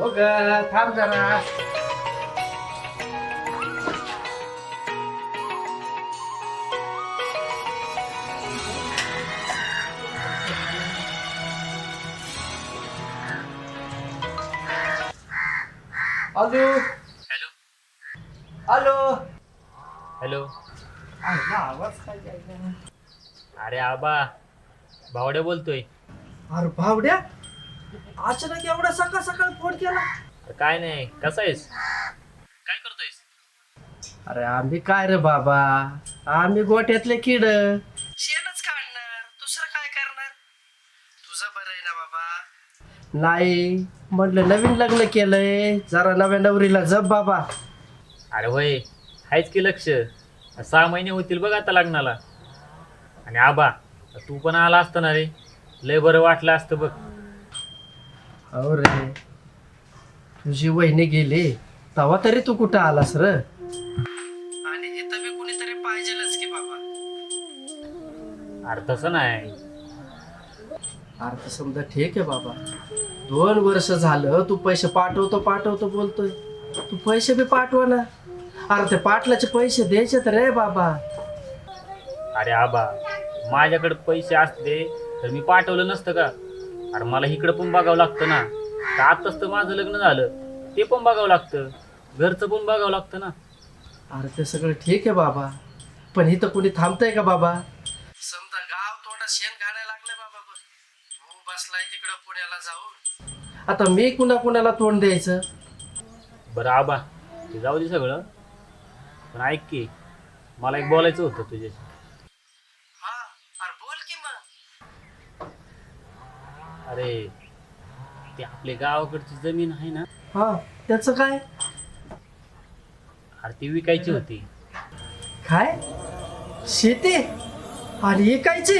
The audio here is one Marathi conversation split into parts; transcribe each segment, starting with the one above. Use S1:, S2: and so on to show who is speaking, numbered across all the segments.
S1: हो ग थांब जरा. Hello
S2: hello.
S1: हॅलो.
S2: हॅलो.
S1: अरे, आवाज काय द्यायचा?
S2: अरे आबा भावड्या बोलतोय.
S1: अरे भावड्या? अचानक एवढा सकाळ सकाळ फोन केला.
S2: काय नाही कसा आहेस? काय करतोयस?
S1: अरे आम्ही काय रे बाबा? आम्ही गोट्यातले किड. शेणच काढणार. दुसरं काय करणार? तुझं बरं आहे ना बाबा? नाही म्हटलं नवीन लग्न केलंय. जरा नव्या नवरीला जप बाबा.
S2: अरे होय आहेच की लक्ष. सहा महिने होतील बघ आता लग्नाला. आणि आबा तू पण आला असता ना रे. लय बरं वाटलं असतं बघ.
S1: हो रे. तुझी वहिनी गेली. तेव्हा तरी तू कुठं आलास र? आणि इथं बी कुणीतरी पाहिजेलच की बाबा.
S2: अरे तसं नाही.
S1: अर्थ समजा ठीक आहे बाबा. दोन वर्ष झालं तू पैसे पाठवतो पाठवतो बोलतोय. तू पैसे बी पाठवा ना. अरे ते पाटलाचे पैसे द्यायचे तर रे बाबा.
S2: अरे आबा माझ्याकडे पैसे असते तर मी पाठवलं नसतं का? अरे मला इकडं पण बघावं लागतं ना. तर आताच तर माझं लग्न झालं ते पण बघावं लागतं. घरचं पण बघावं लागतं ना.
S1: अरे ते सगळं ठीक आहे बाबा. पण इथं कुणी थांबतंय का बाबा? समजा गाव तोंडात शेण घालायला लागलं बाबा बघ तू बसलाय तिकडं पुण्याला जाऊन. आता मी कुणा कुणाला तोंड द्यायचं?
S2: बरं आबा ते जाऊ दे सगळं. पण ऐक की मला एक बोलायचं होतं तुझ्याशी.
S1: अरे
S2: ते आपल्या गावाकडची जमीन आहे ना.
S1: हा त्याचं काय?
S2: अरे ती विकायची होती.
S1: काय? शेती? आणि ऐकायची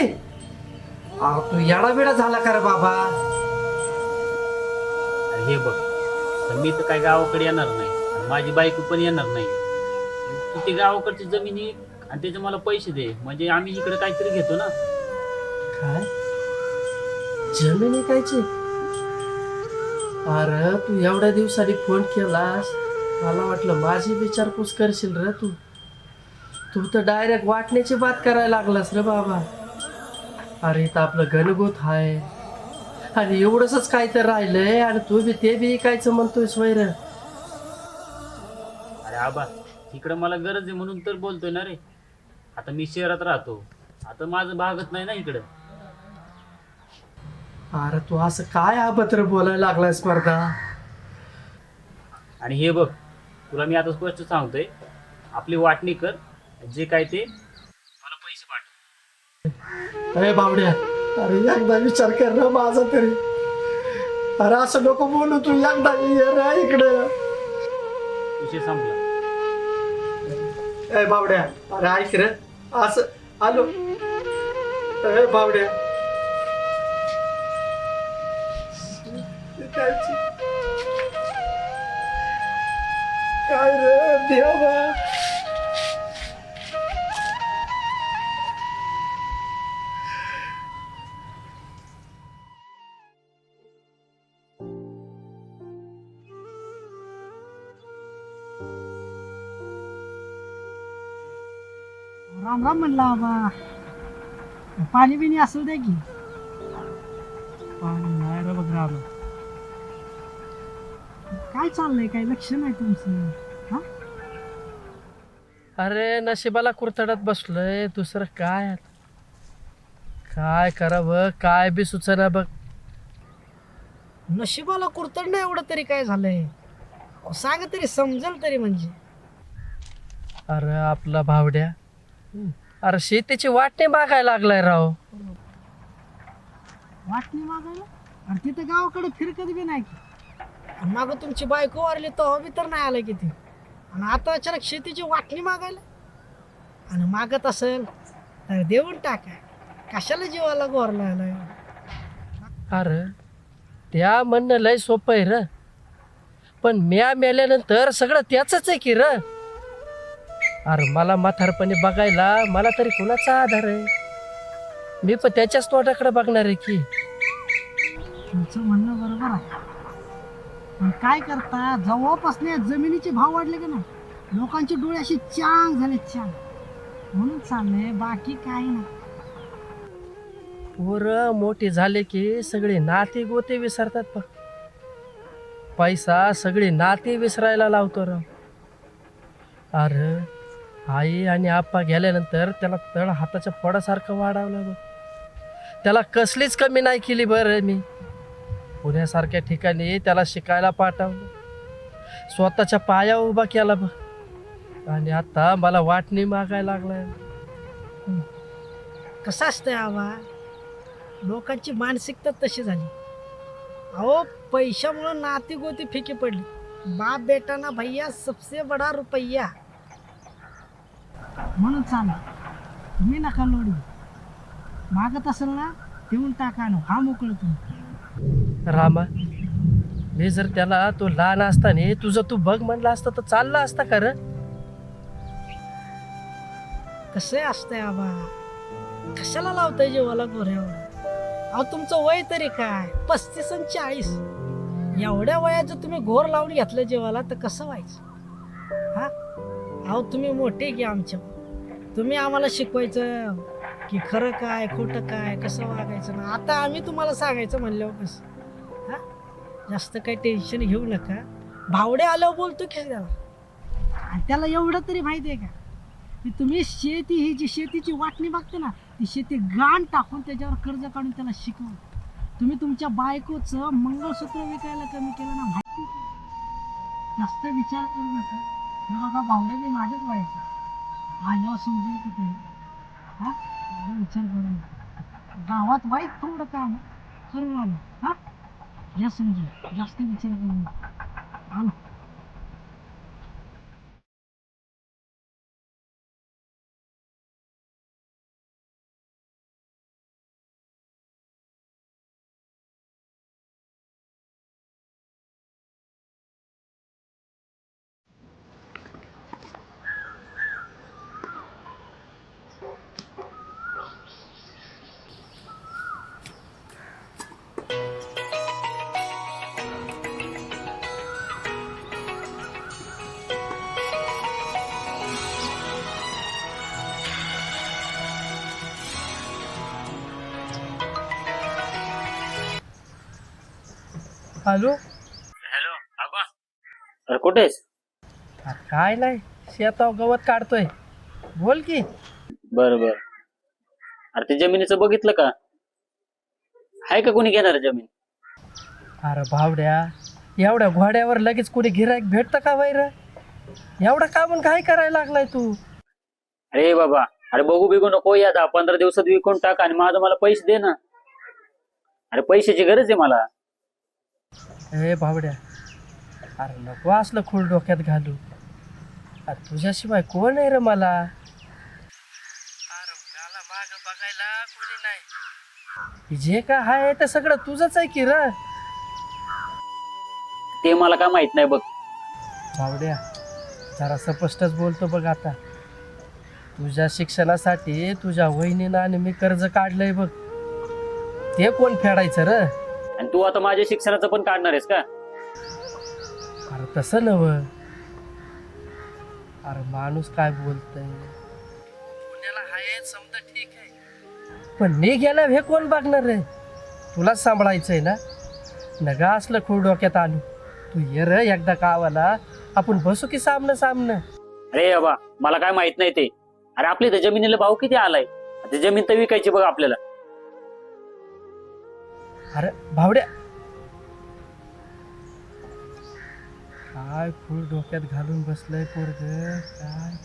S1: अहो, तू येडाबिडा झाला का रे बाबा?
S2: अरे हे बघ. तर मी तर काय गावाकडे येणार नाही. आणि माझी बायको पण येणार नाही. तू ती गावाकडची जमीन विक आणि त्याचे मला पैसे दे. म्हणजे आम्ही इकडे काहीतरी घेतो ना.
S1: काय? जमीन ऐकायची अरे तू एवढ्या दिवसांनी फोन केलास. मला वाटलं माझी विचारपूस करशील रे तू. तू तर डायरेक्ट वाटण्याची बात करायला लागलास रे बाबा. अरे तर आपलं घनगोत आहे आणि एवढंच काय तर राहिलंय आणि तू बी ते बी ऐकायचं म्हणतोय स्वैर
S2: अरे आबा इकडं मला गरज आहे म्हणून तर बोलतोय ना रे. आता मी शहरात राहतो. आता माझं भागत नाही ना इकडं.
S1: अरे तू असं काय अभद्र बोलायला लागलाय स्पर्धा?
S2: आणि हे बघ तुला मी आता स्पष्ट सांगतोय आपली वाटणी कर जे काय ते मला पैसे पाठव.
S1: अरे बावड्या अरे एकदा विचार कर ना माझा तरी. अरे असं नको बोलू तू एकदा ये रे इकडे.
S2: विषय संपला.
S1: ए बावड्या अरे ऐक रे असं आलो. ए बावड्या. काय रे देवा.
S3: राम राम म्हणला बाबा. पाणी बिणी असेल द्या की. पाणी नाही रे बघ राम. काय चाललंय? काय लक्ष नाही तुमचं? हा?
S1: अरे नशिबाला कुरतडत बसलोय. दुसरं काय आता? काय करावं? काय बी सुचना बघ.
S3: नशिबाला कुरतडणं एवढं तरी काय झालंय? अहो, सांगा तरी समजेल तरी म्हणजे.
S1: अरे आपला भावड्या. अरे शेतीची वाटणे मागायला लागलाय राव.
S3: वाटणी मागायला? आणि तिथं गावाकडे फिरकत बी नाही की. आणि मागं तुमची बायको वारली तो बी तर नाही आलं किती. आणि आता अचानक शेतीची वाटणी मागायला. आणि मागत असेल तर देऊन टाका. कशाला जीवाला गोरला आलाय
S1: अरे त्या म्हणणं लय सोपं आहे र. पण म्या मेल्यानंतर सगळं त्याचंच आहे की र. अरे मला म्हातारपणे बघायला मला तरी कुणाचा आधार आहे? मी पण त्याच्याच तोटाकडे बघणार आहे की.
S3: तुमचं म्हणणं बरोबर आहे. पण काय करता? जवळपासून जमिनीचे भाव वाढले का नाही? लोकांचे डोळे असे चांग झाले चांग. म्हणून चाललंय बाकी काही नाही.
S1: पोर मोठे झाले की सगळे नाते गोते विसरतात पण पैसा सगळे नाते विसरायला लावतो र अरे आई आणि आप्पा गेल्यानंतर त्याला तळ हाताच्या पडासारखं वाढावं बघ त्याला कसलीच कमी नाही केली बरं मी. पुण्यासारख्या ठिकाणी त्याला शिकायला पाठवलं. स्वतःच्या पाया उभा केला बघ आणि आता मला वाटणी मागायला लागलाय.
S3: कसं असतंय आवा? लोकांची मानसिकता तशी झाली. अहो पैशामुळं नाती गोती फिकी पडली. बाप बेटा ना भैया सबसे बडा रुपया. म्हणून चाला. तुम्ही नका लोडी. मागत असेल ना देऊन टाका ना हा मोकळ तुम्ही.
S1: रामा मी जर त्याला तो लहान असताना तुझं तू बघ म्हणला असता तर चालला असता कर
S3: कसे असतंय आबा. कशाला लावताय जेवाला गोऱ्यावर? अहो तुमचं वय तरी काय? पस्तीस आणि चाळीस. एवढ्या वयात जर तुम्ही घोर लावून घेतलं जेवाला तर कसं व्हायचं? हा? अहो तुम्ही मोठे की आमच्या. तुम्ही आम्हाला शिकवायचं की खरं काय खोटं काय कसं वागायचं? ना आता आम्ही तुम्हाला सांगायचं म्हणल्यावर कसं? जास्त काही टेन्शन घेऊ नका. भावडे आल्यावर बोलतो की त्याला आणि त्याला एवढं तरी माहिती आहे का? की तुम्ही शेती ही जी शेतीची वाटणी बघते ना ती शेती गाण टाकून त्याच्यावर कर्ज काढून त्याला शिकवून तुम्ही तुमच्या बायकोचं मंगळसूत्र विकायला कमी केलं ना माहिती जास्त विचार करू नका. बघा भावडे मी माझ्याच व्हायचं आल्यावर समजून कुठे? हा? विचार करू नका. गावात वाईट थोडं काम करू आलं हा? या समजून जास्त विचार करू
S1: हॅलो?
S2: हॅलो आबा. अरे कुठेस?
S1: अरे काय नाही शेताव गवत काढतोय. बोल की.
S2: बर बर. अरे ते जमिनीचं बघितलं का? आहे का कोणी घेणार जमीन?
S1: अरे भावड्या एवढ्या घोड्यावर लगेच कुणी गिरायक भेटतं का वैर एवढं कामून काय करायला लागलाय तू?
S2: अरे बाबा. अरे बघू बिघू नको या दहा पंधरा दिवसात विकून टाक आणि माझं मला पैसे दे ना. अरे पैशाची गरज आहे मला.
S1: ए भावड्या अरे नको असलं खूळ डोक्यात घालू. अरे तुझ्याशिवाय कोण आहे रे मला? अरे मला माग बघायला कोणी नाही. जे काय आहे ते सगळं तुझंच आहे की र?
S2: ते मला काय माहीत नाही बघ.
S1: भावड्या जरा स्पष्टच बोलतो बघ आता. तुझ्या शिक्षणासाठी तुझ्या वहिनीनं आणि मी कर्ज काढलंय बघ. ते कोण फेडायचं र?
S2: आणि तू आता माझ्या शिक्षणाचं पण काढणार आहेस का?
S1: अरे तसं नव अरे माणूस काय बोलतय? पुण्याला समजा ठीक आहे. पण मी गेल्या हे कोण बघणार रे? तुलाच सांभाळायचंय ना? नगा असलं खूळ डोक्यात आणू. तू ये रे एकदा गावाला. आपण बसू की सामनं सामनं.
S2: अरे बाबा मला काय माहीत नाही ते. अरे आपल्या इथं जमिनीला भाव किती आलाय? ते जमीन तर विकायची बघ आपल्याला.
S1: अरे भावड्या. काय फुल डोक्यात घालून बसलंय पोरग काय?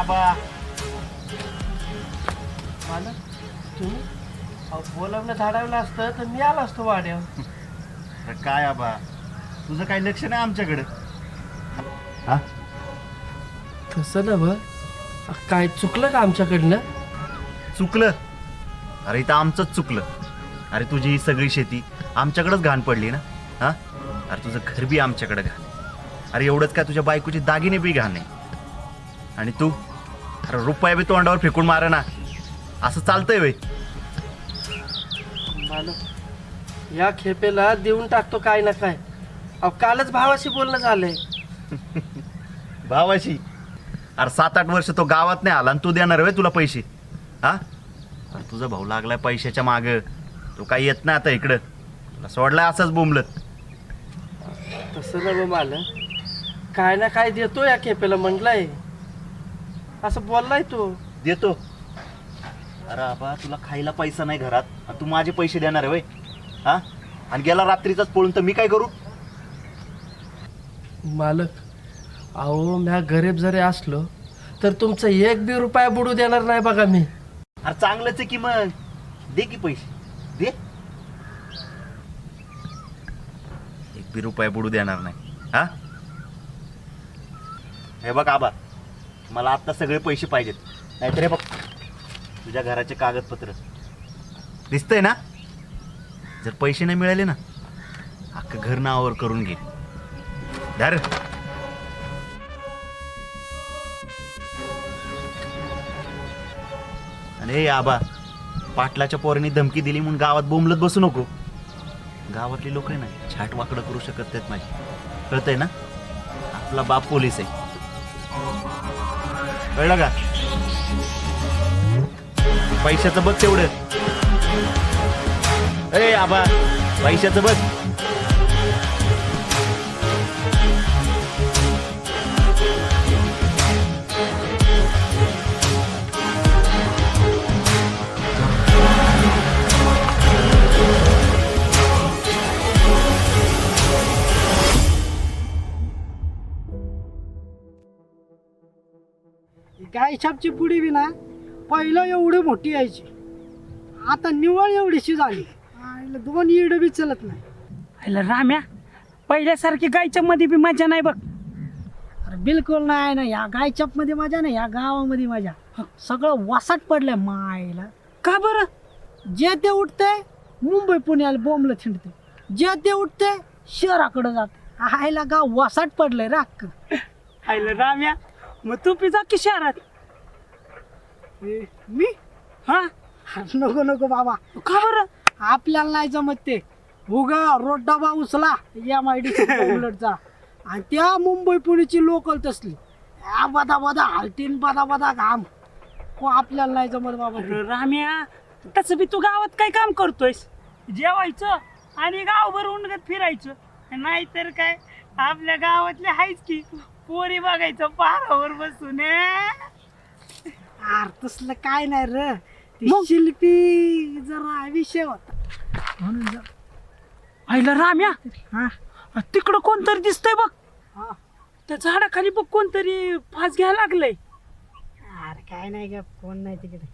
S4: आबा
S1: मला तुम्ही अहो, बोलावलं धाडावलं असतं तर मी आलो असतो वाड्यावर.
S4: अरे काय आबा? तुझं काही लक्ष नाही आमच्याकडं. हा?
S1: तसं ना बा. काय चुकलं का आमच्याकडनं?
S4: चुकलं? अरे इथं आमचंच चुकलं. अरे तुझी ही सगळी शेती आमच्याकडंच घाण पडली ना? हा? अरे तुझं घर बी आमच्याकडं घाण. अरे एवढंच काय तुझ्या बायकोची दागिने बी घाण आहे आणि तू? अरे रुपया बी तोंडावर फेकून मारे ना. असं चालतंय वय
S1: मालक या खेपेला देऊन टाकतो काय ना काय. अहो कालच भावाशी बोलणं झालंय.
S4: भावाशी? अरे सात आठ वर्ष तो गावात नाही आला आणि तू देणार वे तुला पैसे. हा? अरे तुझा भाऊ लागलाय पैशाच्या माग. तो काही येत नाही आता इकडं. तुला सोडलाय असंच बोंबलत.
S1: तसं ना मालक. काय ना काय देतो या खेपेला म्हटलंय असं बोललाय तो.
S4: देतो. अरे आबा तुला खायला पैसा नाही घरात. आणि तू माझे पैसे देणार आहे वय हा? आणि गेला रात्रीचाच पळून तर मी काय करू?
S1: मालक अहो म्या गरीब जरी असलो तर तुमचं एक बी रुपया बुडू देणार नाही बघा मी.
S4: अरे चांगलंच आहे की मग. दे की पैसे. दे. एक बी रुपया बुडू देणार नाही. हा? हे बघ आबा. मला आत्ता सगळे पैसे पाहिजेत. नाहीतर हे बघ तुझ्या घराचे कागदपत्र. दिसतंय ना? जर पैसे नाही मिळाले ना अख्खं घर नावावर करून घे. धर. आणि हे आबा पाटलाच्या पोरांनी धमकी दिली म्हणून गावात बोंबलत बसू नको. गावातली लोक आहे ना छाट वाकडं करू शकत नाहीत माझी. कळतंय ना? आपला बाप पोलीस आहे. कळलं का? पैशाचं बघ तेवढं. ए आबा पैशाचं बघ.
S3: गाय छापची पुडी बी ना पहिलं एवढी मोठी यायची. आता निवळ एवढीशी झाली. आईला दोन इड बी चलत नाही.
S5: अरे राम्या पहिल्यासारखी गायच्या मध्ये बी मजा नाही बघ.
S3: अरे बिलकुल नाही ना या गायछापमध्ये मजा नाही या गावामध्ये मजा. सगळं वासाट पडलंय मायला.
S5: का बरं?
S3: जे ते उठते मुंबई पुण्याला बोंबलं थिंडते जे ते उठते शहराकडे जाते आईला गाव वासाट पडलंय रे अख्खं.
S5: अरे राम्या मग तू पिझा की शहरात.
S3: ए, मी?
S5: हा?
S3: नको नको बाबा.
S5: का बरं?
S3: आपल्याला नाही जमत ते. उगा रोड डबा उचला एम आय डी बुलेटचा आणि त्या मुंबई पुणेची लोकल तसली. बदा बदा हलतीन बदा बदा घाम. को आपल्याला नाही जमत बाबा ते.
S5: अरे राम्या तसं बी तू गावात काय काम करतोयस? जेवायचं आणि गावभर उंडगत फिरायचं. नाहीतर काय? आपल्या गावातले आहेच की. पोरी बघायचं पारावर बसून.
S3: अरे तसलं काय नाही र. ती शिल्पी जरा विषय होता. म्हणून जरा-
S5: आईला राम्या
S3: हा.
S5: तिकडं कोणतरी दिसतंय बघ.
S3: हा.
S5: त्या झाडाखाली बघ कोणतरी फास घ्यायला लागलंय.
S3: अरे काय नाही का कोण नाही तिकडे.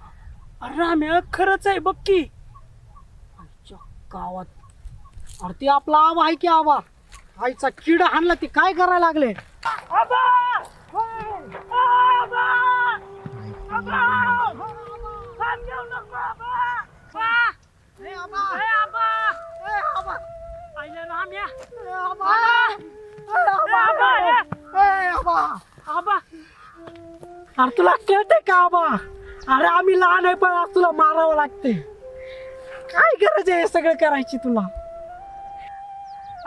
S5: अरे राम्या खरंच आहे बघ की.
S3: आमच्या गावात. अरे ते आपला आबा आहे की आबा आईचा किड हाणला ते काय करायला लागले? अरे तुला कळते का आबा अरे आम्ही लहान आहे पण आज तुला मारावं लागते काय गरज आहे हे सगळं करायची तुला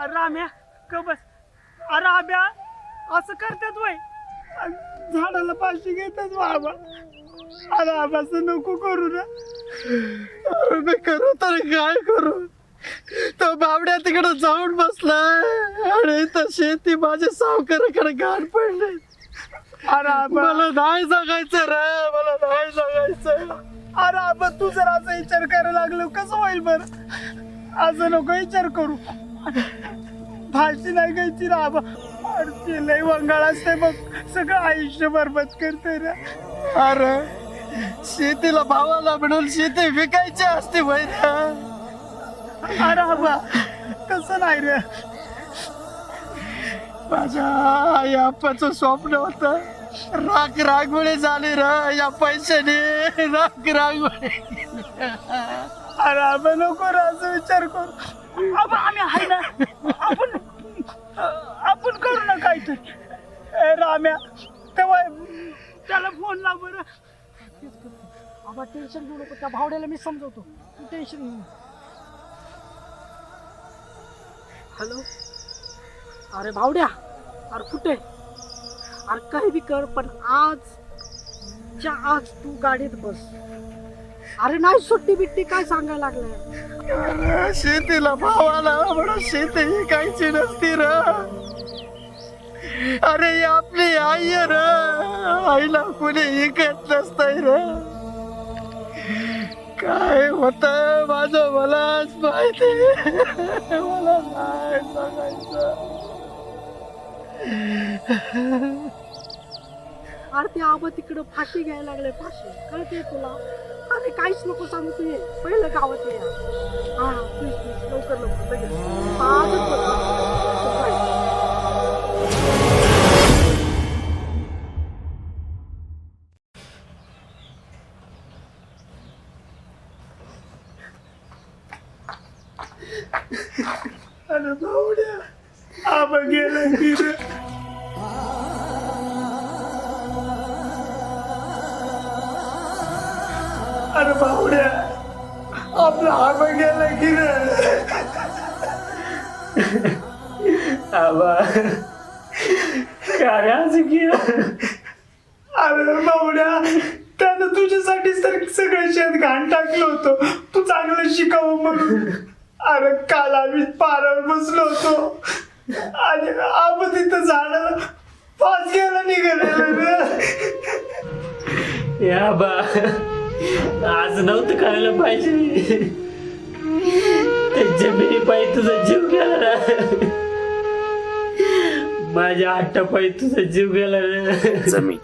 S5: अरे राम्या क बस अरे आब्या असं करतात वय
S3: झाडाला पाशी घेतच बाबा. अरे आबाचं नको करू ना. अरे मी करू तर काय करू? तो बावड्या तिकडे जाऊन बसलाय. आणि तशी ती माझ्या सावकाराकडे घाण पडले. अरे मला नाही सांगायचं रे मला नाही सांगायचं. अरे आबा तू जर असा विचार करायला लागलो कसं होईल बर? असं नको विचार करू. फाशी नाही घ्यायची ना आबा. अरे लय वंगाळ असते मग सगळं आयुष्य बरबाद करते ना
S1: अरे शेतीला भावाला म्हणून शेती विकायची असते वैरा
S5: अरे आबा तसं नाही रे.
S1: माझ्या आई आप्पाचं स्वप्न होत राग रागमुळे झाली र या पैशाने. राग रागमुळे
S5: अरे आपण नको रे असं विचार करू. आम्ही आहे ना? आपण आपण करू ना काहीतरी. ए, राम्या तेव्हा त्याला फोन लाव बरं.
S3: आबा टेन्शन घेऊ नको. त्या भावड्याला मी समजवतो. तू टेन्शन घेऊ नको. हॅलो अरे भावड्या अरे कुठे? अरे काही बी कर पण आज च्या आज तू गाडीत बस. अरे नाही सुट्टी बिट्टी काय सांगायला लागलाय?
S1: शेतीला भावाला म्हणून शेती विकायची नसती र. अरे आपली आई र. आईला कुणी विकत नसतंय र. काय होत माझं मलाच माहिती. मला नाही सांगायचं.
S3: अरे ते आबा तिकडं फाशी घ्यायला लागले. फाशी? कळते तुला? अरे काहीच नको सांगू तुझे. पहिलं गावात ये. हा प्लीज प्लीज लवकर लवकर. लगेच
S5: अरे भावड्या अरे आपला आबा गेला. की रे आबा अरे भावड्या त्यानं तुझ्यासाठीच तर सगळं शेत घाण टाकलं होतं. तू चांगलं शिकावं म्हणून. अरे काल आम्ही पारावर बसलो होतो. आणि आब तिथं झाडाला पाच घ्यायला निघालेलं रे.
S2: या बा. आज नव्हतं करायला पाहिजे. त्या जमिनी पायी तुझा जीव गेला. माझ्या हट्टा तुझा जीव गेला. रे
S4: जमीन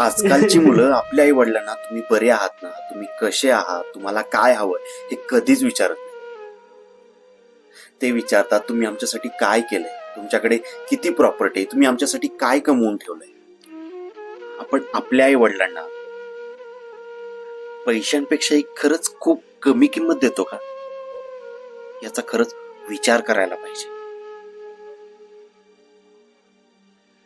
S4: आजकालची मुलं आपल्या आई वडिलांना तुम्ही बरे आहात ना? तुम्ही कसे आहात? तुम्हाला काय हवं? हे कधीच विचारत नाही. ते विचारतात तुम्ही आमच्यासाठी काय केलंय? तुमच्याकडे किती प्रॉपर्टी तुम्ही आमच्यासाठी काय कमवून ठेवलंय? आपण आपल्या आई वडिलांना पैशांपेक्षाही खरंच खूप कमी किंमत देतो का? याचा खरंच विचार करायला पाहिजे.